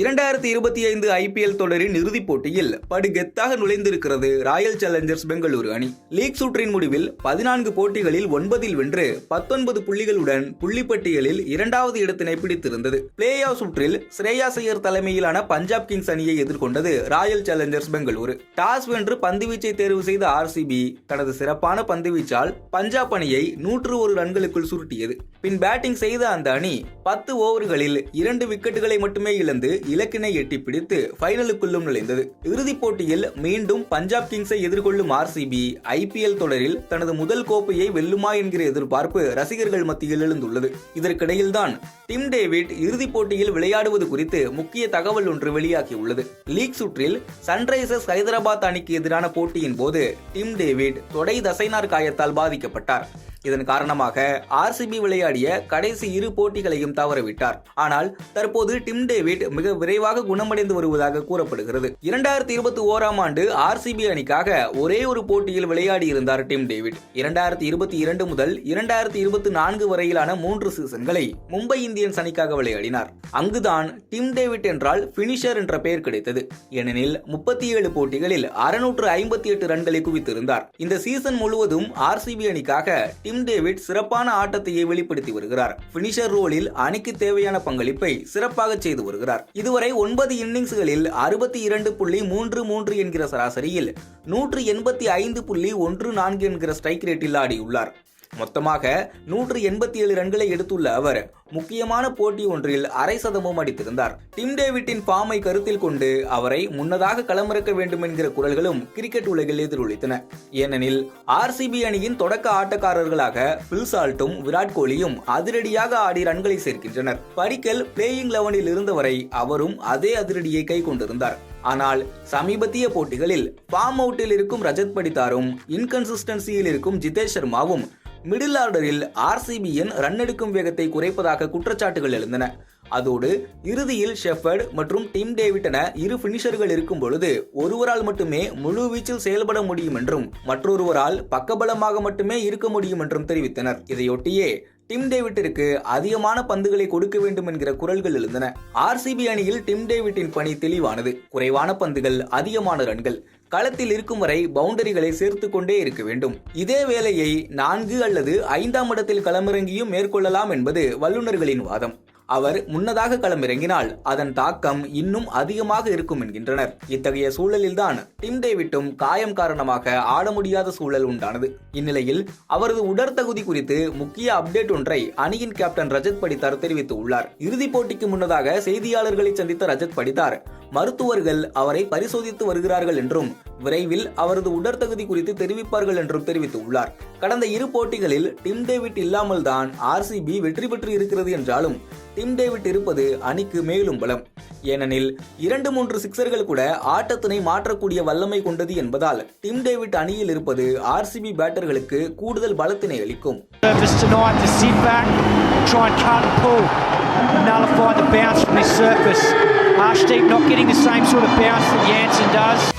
இரண்டாயிரத்தி இருபத்தி ஐந்து ஐபிஎல் தொடரின் இறுதிப் போட்டியில் படுகெத்தாக நுழைந்திருக்கிறது ராயல் சேலஞ்சர்ஸ் பெங்களூரு அணி. லீக் சுற்றின் முடிவில் பதினான்கு போட்டிகளில் ஒன்பதில் வென்று பத்தொன்பது புள்ளிகளுடன் புள்ளிப்பட்டியலில் இரண்டாவது இடத்தினை பிடித்திருந்தது. பிளே ஆஃப் சுற்றில் ஸ்ரேயா சையர் தலைமையிலான பஞ்சாப் கிங்ஸ் அணியை எதிர்கொண்டது ராயல் சேலஞ்சர்ஸ் பெங்களூரு. டாஸ் வென்று பந்துவீச்சை தேர்வு செய்த ஆர்சிபி தனது சிறப்பான பந்துவீச்சால் பஞ்சாப் அணியை நூற்று ஒரு ரன்களுக்குள் சுருட்டியது. பின் பேட்டிங் செய்த அந்த அணி பத்து ஓவர்களில் இரண்டு விக்கெட்டுகளை மட்டுமே இழந்து இலக்கினை எட்டி பிடித்து ஃபைனலுக்குள்ளும் நுழைந்தது. இறுதிப் போட்டியில் மீண்டும் பஞ்சாப் கிங்ஸை எதிர்கொள்ளும் ஆர்சிபி ஐபிஎல் தொடரில் தனது முதல் கோப்பையை வெல்லுமா என்கிற எதிர்பார்ப்பு ரசிகர்கள் மத்தியில் எழுந்துள்ளது. இதற்கிடையில்தான் டிம் டேவிட் இறுதிப் போட்டியில் விளையாடுவது குறித்து முக்கிய தகவல் ஒன்று வெளியாகியுள்ளது. லீக் சுற்றில் சன்ரைசர்ஸ் ஹைதராபாத் அணிக்கு எதிரான போட்டியின் போது டிம் டேவிட் தொடை தசைனார் காயத்தால் பாதிக்கப்பட்டார். இதன் காரணமாக ஆர்சிபி விளையாடிய கடைசி இரு போட்டிகளையும் தவறவிட்டார். ஆனால் தற்போது டிம் டேவிட் மிக விரைவாக குணமடைந்து வருவதாக கூறப்படுகிறது. இரண்டாயிரத்தி இருபத்தி ஓராம் ஆண்டு ஆர்சிபி அணிக்காக ஒரே ஒரு போட்டியில் விளையாடி இருந்தார் டிம் டேவிட். இரண்டாயிரத்தி இருபத்தி இரண்டு முதல் இரண்டாயிரத்தி இருபத்தி நான்கு வரையிலான மூன்று சீசன்களை மும்பை இந்தியன்ஸ் அணிக்காக விளையாடினார். அங்குதான் டிம் டேவிட் என்றால் பினிஷர் என்ற பெயர் கிடைத்தது. ஏனெனில் முப்பத்தி ஏழு போட்டிகளில் அறுநூற்று ஐம்பத்தி எட்டு ரன்களை குவித்திருந்தார். இந்த சீசன் முழுவதும் ஆர்சிபி அணிக்காக டிம் டேவிட் சிறப்பான ஆட்டத்தையே வெளிப்படுத்தி வருகிறார். பினிஷர் ரோலில் அணிக்கு தேவையான பங்களிப்பை சிறப்பாக செய்து வருகிறார். இதுவரை ஒன்பது இன்னிங்ஸ்களில் அறுபத்தி இரண்டு புள்ளி மூன்று மூன்று என்கிற சராசரியில் நூற்று எண்பத்தி ஐந்து புள்ளி ஒன்று நான்கு என்கிற ஸ்ட்ரைக் ரேட்டில் ஆடியுள்ளார். மொத்தமாக நூற்று எண்பத்தி ஏழு ரன்களை எடுத்துள்ள அவர் முக்கியமான போட்டி ஒன்றில் அரை சதமும் அடித்திருந்தார். டிம் டேவிட்டின் ஃபார்மை கருத்தில் கொண்டு அவரை முன்னதாக களமிறக்க வேண்டும் என்கிற குரல்களும் கிரிக்கெட் உலகில் எதிரொலித்தன. ஏனெனில் ஆர்சிபி அணியின் தொடக்க ஆட்டக்காரர்களாக பில்சால்ட்டும் விராட் கோலியும் அதிரடியாக ஆடி ரன்களை சேர்க்கின்றனர். படிக்கல் பிளேயிங் லெவனில் இருந்தவரை அவரும் அதே அதிரடியை கை கொண்டிருந்தார். ஆனால் சமீபத்திய போட்டிகளில் ஃபார்ம் அவுட்டில் இருக்கும் ரஜத் படித்தாரும் இன்கன்சிஸ்டன்சியில் இருக்கும் ஜிதேஷ் சர்மாவும் மிடில் ஆர்டரில் ஆர்சிபியின் ரன் எடுக்கும் வேகத்தை குறைப்பதாக குற்றச்சாட்டுகள் எழுந்தன. அதோடு இறுதியில் ஷெஃபர்ட் மற்றும் டிம் டேவிட் என இரு பினிஷர்கள் இருக்கும் பொழுது ஒருவரால் மட்டுமே முழு வீச்சில் செயல்பட முடியும் என்றும் மற்றொருவரால் பக்கபலமாக மட்டுமே இருக்க முடியும் என்றும் தெரிவித்தனர். இதையொட்டியே டிம் டேவிட்டிற்கு அதிகமான பந்துகளை கொடுக்க வேண்டும் என்கிற குரல்கள் எழுந்தன. ஆர்சிபி அணியில் டிம் டேவிட்டின் பணி தெளிவானது. குறைவான பந்துகள் அதிகமான ரன்கள். களத்தில் இருக்கும் வரை பவுண்டரிகளை சேர்த்து கொண்டே இருக்க வேண்டும். இதே வேலையை நான்கு அல்லது ஐந்தாம் இடத்தில் களமிறங்கியும் மேற்கொள்ளலாம் என்பது வல்லுநர்களின் வாதம். அவர் முன்னதாக களமிறங்கினால் அதன் தாக்கம் இன்னும் அதிகமாக இருக்கும் என்கின்றனர். இத்தகைய சூழலில்தான் டிம் டேவிட்டும் காயம் காரணமாக ஆட முடியாத சூழல் உண்டானது. இந்நிலையில் அவரது உடற்தகுதி குறித்து முக்கிய அப்டேட் ஒன்றை அணியின் கேப்டன் ரஜத் படித்தார் தெரிவித்து உள்ளார். இறுதிப் போட்டிக்கு முன்னதாக செய்தியாளர்களை சந்தித்த ரஜத் படித்தார். மருத்துவர்கள் அவரை பரிசோதித்து வருகிறார்கள் என்றும் விரைவில் அவரது உடற்தகுதி குறித்து தெரிவிப்பார்கள் என்றும் தெரிவித்துள்ளார் கடந்த இரு போட்டிகளில் டிம் டேவிட் இல்லாமல் தான் ஆர்சிபி வெற்றி பெற்று இருக்கிறது என்றாலும் டிம் டேவிட் இருப்பது அணிக்கு மேலும் பலம் ஏனெனில் இரண்டு மூன்று சிக்சர்கள் கூட ஆட்டத்தினை மாற்றக்கூடிய வல்லமை கொண்டது என்பதால் டிம் டேவிட் அணியில் இருப்பது ஆர்சிபி பேட்டர்களுக்கு கூடுதல் பலத்தினை அளிக்கும் nullify the bounce from his surface. Arshdeep not getting the same sort of bounce that Jansen does.